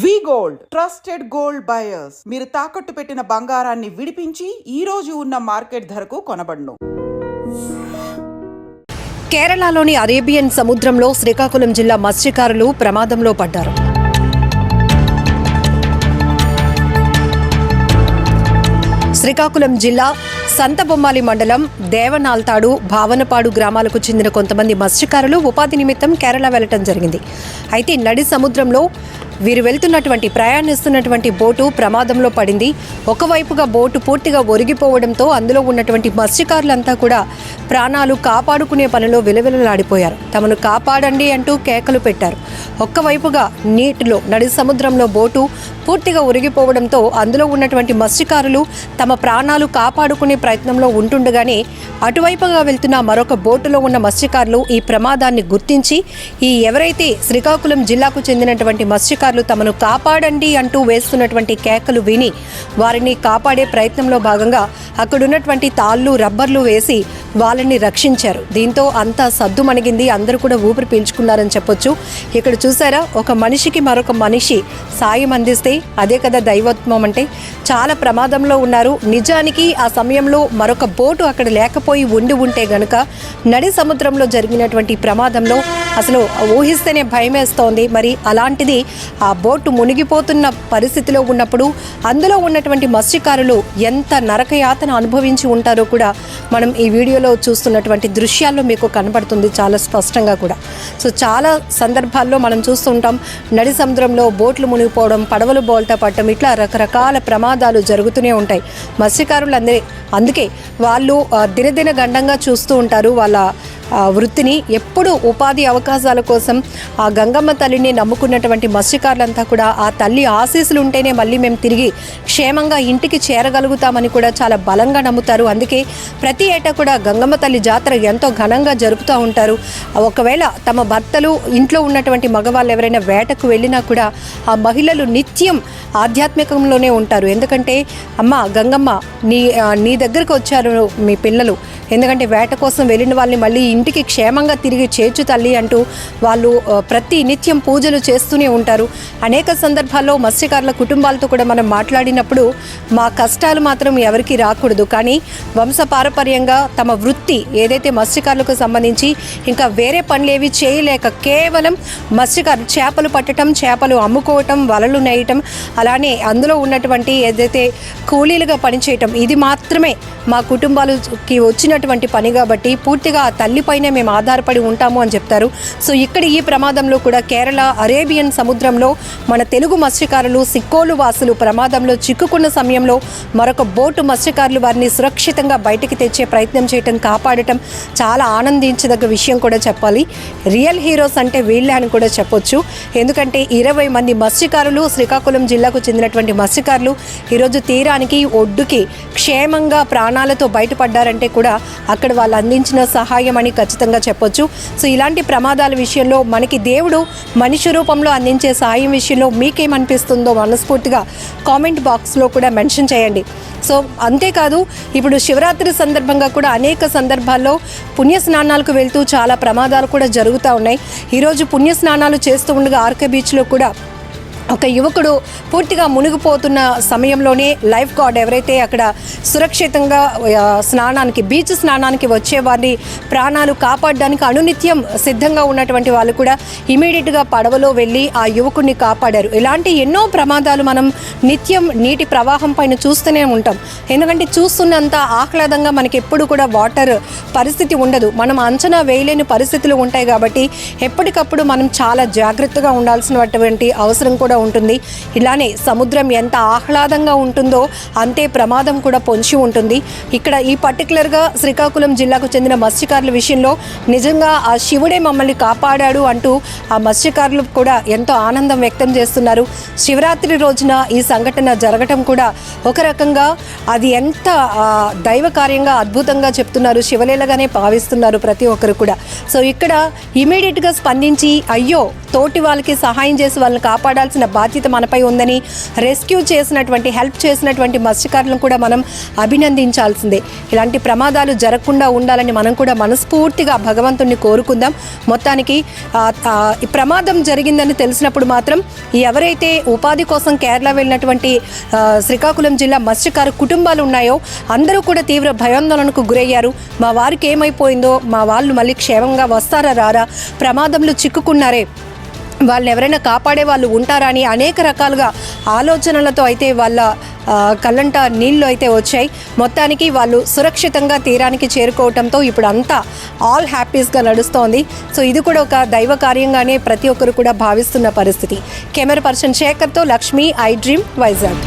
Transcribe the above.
V gold trusted gold buyers. మీరు తాకట్టు పెట్టిన బంగారాన్ని విడిపించి ఈ రోజు ఉన్న మార్కెట్ ధరకు కొనబడును. కేరళలోని అరేబియన్ సముద్రంలో శ్రీకాకుళం జిల్లా మత్స్యకారులు ప్రమాదంలో పడ్డారు. శ్రీకాకుళం జిల్లా సంతబొమ్మాలి మండలం దేవనాల్తాడు భావనపాడు గ్రామాలకు చెందిన కొంతమంది మత్స్యకారులు ఉపాధి నిమిత్తం కేరళ వెళ్ళటం జరిగింది. అయితే నడి సముద్రంలో వీరు వెళ్తున్నటువంటి ప్రయాణిస్తున్నటువంటి బోటు ప్రమాదంలో పడింది. ఒకవైపుగా బోటు పూర్తిగా ఒరిగిపోవడంతో అందులో ఉన్నటువంటి మత్స్యకారులంతా కూడా ప్రాణాలు కాపాడుకునే పనిలో విలవిలలాడిపోయారు. తమను కాపాడండి అంటూ కేకలు పెట్టారు. ఒక్కవైపుగా నీటిలో నడి సముద్రంలో బోటు పూర్తిగా ఉరిగిపోవడంతో అందులో ఉన్నటువంటి మత్స్యకారులు తమ ప్రాణాలు కాపాడుకునే ప్రయత్నంలో ఉంటుండగానే అటువైపుగా వెళ్తున్న మరొక బోటులో ఉన్న మత్స్యకారులు ఈ ప్రమాదాన్ని గుర్తించి ఈ ఎవరైతే శ్రీకాకుళం జిల్లాకు చెందినటువంటి మత్స్యకారులు తమను కాపాడండి అంటూ వేస్తున్నటువంటి కేకలు విని వారిని కాపాడే ప్రయత్నంలో భాగంగా అక్కడున్నటువంటి తాళ్ళు రబ్బర్లు వేసి వాళ్ళని రక్షించారు. దీంతో అంతా సద్దుమణిగింది అందరూ కూడా ఊపిరి పీల్చుకున్నారని చెప్పొచ్చు. ఇక్కడ చూసారా? ఒక మనిషికి మరొక మనిషి సాయం అందిస్తే అదే కదా దైవత్వం అంటే. చాలా ప్రమాదంలో ఉన్నారు. నిజానికి ఆ సమయంలో మరొక బోటు అక్కడ లేకపోయి ఉండి ఉంటే గనుక నడి సముద్రంలో జరిగినటువంటి ప్రమాదంలో అసలు ఊహిస్తేనే భయమేస్తోంది. మరి అలాంటిది ఆ బోటు మునిగిపోతున్న పరిస్థితిలో ఉన్నప్పుడు అందులో ఉన్నటువంటి మత్స్యకారులు ఎంత నరకయాతన అనుభవించి ఉంటారో కూడా మనం ఈ వీడియోలో చూస్తున్నటువంటి దృశ్యాల్లో మీకు కనబడుతుంది చాలా స్పష్టంగా కూడా. సో చాలా సందర్భాల్లో మనం చూస్తూ ఉంటాం నడి సముద్రంలో బోట్లు మునిగిపోవడం పడవలు బోల్తా పట్టడం ఇట్లా రకరకాల ప్రమాదాలు జరుగుతూనే ఉంటాయి. మత్స్యకారులందరి అందుకే వాళ్ళు దినదిన గండంగా చూస్తూ ఉంటారు. వాళ్ళ వృత్తిని ఎప్పుడు ఉపాధి అవకాశాల కోసం ఆ గంగమ్మ తల్లిని నమ్ముకున్నటువంటి మత్స్యకారులంతా కూడా ఆ తల్లి ఆశీస్సులు ఉంటేనే మళ్ళీ మేము తిరిగి క్షేమంగా ఇంటికి చేరగలుగుతామని కూడా చాలా బలంగా నమ్ముతారు. అందుకే ప్రతి ఏటా కూడా గంగమ్మ తల్లి జాతర ఎంతో ఘనంగా జరుపుతూ ఉంటారు. ఒకవేళ తమ భర్తలు ఇంట్లో ఉన్నటువంటి మగవాళ్ళు ఎవరైనా వేటకు వెళ్ళినా కూడా ఆ మహిళలు నిత్యం ఆధ్యాత్మికంలోనే ఉంటారు. ఎందుకంటే అమ్మ గంగమ్మ నీ నీ దగ్గరకు వచ్చారు మీ పిల్లలు. ఎందుకంటే వేట కోసం వెళ్ళిన వాళ్ళని మళ్ళీ ఇంటికి క్షేమంగా తిరిగి చేర్చు తల్లి అంటూ వాళ్ళు ప్రతి నిత్యం పూజలు చేస్తూనే ఉంటారు. అనేక సందర్భాల్లో మత్స్యకారుల కుటుంబాలతో కూడా మనం మాట్లాడినప్పుడు మా కష్టాలు మాత్రం ఎవరికి రాకూడదు. కానీ వంశపారపర్యంగా తమ వృత్తి ఏదైతే మత్స్యకారులకు సంబంధించి ఇంకా వేరే పనులు ఏవి చేయలేక కేవలం మత్స్యకారు చేపలు పట్టడం చేపలు అమ్ముకోవటం వలలు నేయటం అలానే అందులో ఉన్నటువంటి ఏదైతే కూలీలుగా పనిచేయటం ఇది మాత్రమే మా కుటుంబాలకి వచ్చినటువంటి పని కాబట్టి పూర్తిగా ఆ తల్లిపైనే మేము ఆధారపడి ఉంటాము అని చెప్తారు. సో ఇక్కడ ఈ ప్రమాదంలో కూడా కేరళ అరేబియన్ సముద్రంలో మన తెలుగు మత్స్యకారులు సిక్కోలు వాసులు ప్రమాదంలో చిక్కుకున్న సమయంలో మరొక బోటు మత్స్యకారులు వారిని సురక్షితంగా బయటికి తెచ్చే ప్రయత్నం చేయటం కాపాడటం చాలా ఆనందించదగ్గ విషయం కూడా చెప్పాలి. రియల్ హీరోస్ అంటే వీళ్ళే అని కూడా చెప్పొచ్చు. ఎందుకంటే ఇరవై మంది మత్స్యకారులు శ్రీకాకుళం జిల్లాకు చెందినటువంటి మత్స్యకారులు ఈరోజు తీరానికి ఒడ్డుకి క్షేమంగా ప్రాణాలతో బయటపడ్డారంటే కూడా అక్కడ వాళ్ళు అందించిన సహాయం అని ఖచ్చితంగా చెప్పొచ్చు. సో ఇలాంటి ప్రమాదాల విషయంలో మనకి దేవుడు మనిషి రూపంలో అందించే సాయం విషయంలో మీకేమనిపిస్తుందో మనస్ఫూర్తిగా కామెంట్ బాక్స్లో కూడా మెన్షన్ చేయండి. సో అంతేకాదు ఇప్పుడు శివరాత్రి సందర్భంగా కూడా అనేక సందర్భాల్లో పుణ్య స్నానాలకు వెళ్తూ చాలా ప్రమాదాలు కూడా జరుగుతూ ఉన్నాయి. ఈరోజు పుణ్య స్నానాలు చేస్తూ ఉండగా ఆర్కే బీచ్లో కూడా ఒక యువకుడు పూర్తిగా మునిగిపోతున్న సమయంలోనే లైఫ్ గార్డ్ ఎవరైతే అక్కడ సురక్షితంగా స్నానానికి బీచ్ స్నానానికి వచ్చే వారిని ప్రాణాలు కాపాడడానికి అనునిత్యం సిద్ధంగా ఉన్నటువంటి వాళ్ళు కూడా ఇమీడియట్గా పడవలో వెళ్ళి ఆ యువకుడిని కాపాడారు. ఇలాంటి ఎన్నో ప్రమాదాలు మనం నిత్యం నీటి ప్రవాహం పైన చూస్తూనే ఉంటాం. ఎందుకంటే చూస్తున్నంత ఆహ్లాదంగా మనకి ఎప్పుడు కూడా వాటర్ పరిస్థితి ఉండదు. మనం అంచనా వేయలేని పరిస్థితులు ఉంటాయి కాబట్టి ఎప్పటికప్పుడు మనం చాలా జాగ్రత్తగా ఉండాల్సినటువంటి అవసరం కూడా ఉంటుంది. ఇలానే సముద్రం ఎంత ఆహ్లాదంగా ఉంటుందో అంతే ప్రమాదం కూడా పొంచి ఉంటుంది. ఇక్కడ ఈ పర్టికులర్గా శ్రీకాకుళం జిల్లాకు చెందిన మత్స్యకారుల విషయంలో నిజంగా ఆ శివుడే మమ్మల్ని కాపాడాడు అంటూ ఆ మత్స్యకారులు కూడా ఎంతో ఆనందం వ్యక్తం చేస్తున్నారు. శివరాత్రి రోజున ఈ సంఘటన జరగటం కూడా ఒక రకంగా అది ఎంత దైవ కార్యంగా అద్భుతంగా చెప్తున్నారు. శివలీలగానే భావిస్తున్నారు ప్రతి ఒక్కరు కూడా. సో ఇక్కడ ఇమీడియట్గా స్పందించి అయ్యో తోటి వాళ్ళకి సహాయం చేసి వాళ్ళని కాపాడాల్సిన బాధ్యత మనపై ఉందని రెస్క్యూ చేసినటువంటి హెల్ప్ చేసినటువంటి మత్స్యకారులను కూడా మనం అభినందించాల్సిందే. ఇలాంటి ప్రమాదాలు జరగకుండా ఉండాలని మనం కూడా మనస్ఫూర్తిగా భగవంతుణ్ణి కోరుకుందాం. మొత్తానికి ఈ ప్రమాదం జరిగిందని తెలిసినప్పుడు మాత్రం ఎవరైతే ఉపాధి కోసం కేరళ వెళ్ళినటువంటి శ్రీకాకుళం జిల్లా మత్స్యకారు కుటుంబాలు ఉన్నాయో అందరూ కూడా తీవ్ర భయాందోళనకు గురయ్యారు. మా వారికి ఏమైపోయిందో మా వాళ్ళు మళ్ళీ క్షేమంగా వస్తారా రారా ప్రమాదంలో చిక్కుకున్నారే వాళ్ళని ఎవరైనా కాపాడే వాళ్ళు ఉంటారా అని అనేక రకాలుగా ఆలోచనలతో అయితే వాళ్ళ కళ్ళంట నీళ్ళు అయితే వచ్చాయి. మొత్తానికి వాళ్ళు సురక్షితంగా తీరానికి చేరుకోవటంతో ఇప్పుడు అంతా ఆల్ హ్యాపీస్గా నడుస్తోంది. సో ఇది కూడా ఒక దైవ కార్యంగానే ప్రతి ఒక్కరు కూడా భావిస్తున్న పరిస్థితి. కెమెరా పర్సన్ శేఖర్తో లక్ష్మి ఐ డ్రీమ్ వైజాగ్.